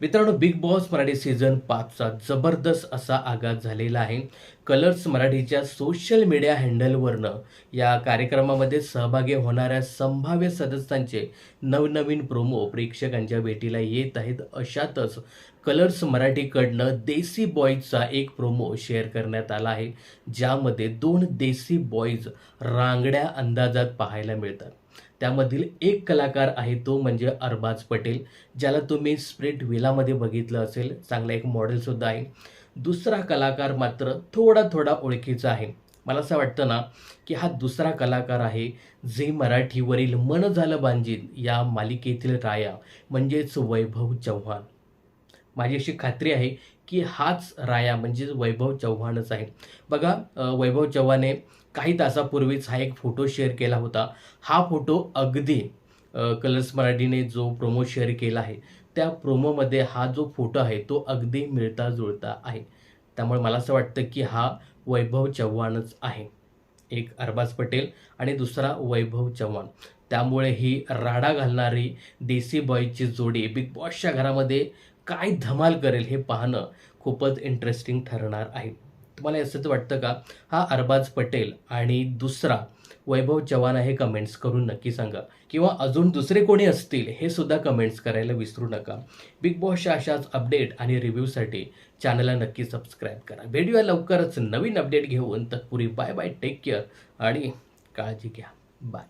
मित्रांनो Bigg Boss Marathi season पाचचा जबरदस्त असा आघात झालेला आहे. कलर्स मराठीच्या सोशल मीडिया हँडलवरनं या कार्यक्रमामध्ये सहभागी होणाऱ्या संभाव्य सदस्यांचे नवनवीन प्रोमो प्रेक्षकांच्या भेटीला येत आहेत. अशातच कलर्स मराठीकडनं देसी बॉईजचा एक प्रोमो शेअर करण्यात आला आहे ज्यामध्ये दोन देसी बॉईज रांगड्या अंदाजात पाहायला मिळतात. त्यामधील एक कलाकार आहे तो म्हणजे अरबाज पटेल ज्याला तुम्ही स्प्रिट विलामध्ये बघितलं असेल चांगला एक मॉडेलसुद्धा आहे. दुसरा कलाकार मात्र थोडा थोडा ओळखीचा आहे. मला असं वाटतं ना की हा दुसरा कलाकार आहे जे मराठीवरील मन झालं बांजीत या मालिकेतील राया म्हणजेच वैभव चव्हाण. माझी अशी खात्री आहे की हाच राया म्हणजेच वैभव चव्हाणच आहे. बघा वैभव चव्हाणे काही तासापूर्वीच हा एक फोटो शेअर केला होता. हा फोटो अगदी कलर्स मराठीने जो प्रोमो शेअर केला आहे त्या प्रोमोमध्ये हा जो फोटो आहे तो अगदी मिळता जुळता आहे. त्यामुळे मला असं वाटतं की हा वैभव चव्हाणच आहे. एक अरबाज पटेल आणि दुसरा वैभव चव्हाण. त्यामुळे ही राडा घालणारी देसी बॉयची जोडी बिग बॉसच्या घरामध्ये काय धमाल करेल हे पाहणं खूपच इंटरेस्टिंग ठरणार आहे. तुम्हाला असंच वाटतं का? हा अरबाज पटेल आणि दुसरा वैभव चव्हाण आहे कमेंट्स करून नक्की सांगा. किंवा अजून दुसरे कोणी असतील हे सुद्धा कमेंट्स करायला विसरू नका. बिग बॉसच्या अशाच अपडेट आणि रिव्ह्यूसाठी चॅनलला नक्की सबस्क्राईब करा. भेटूया लवकरच नवीन अपडेट घेऊन. तत्पुरी बाय बाय टेक केअर आणि काळजी घ्या. बाय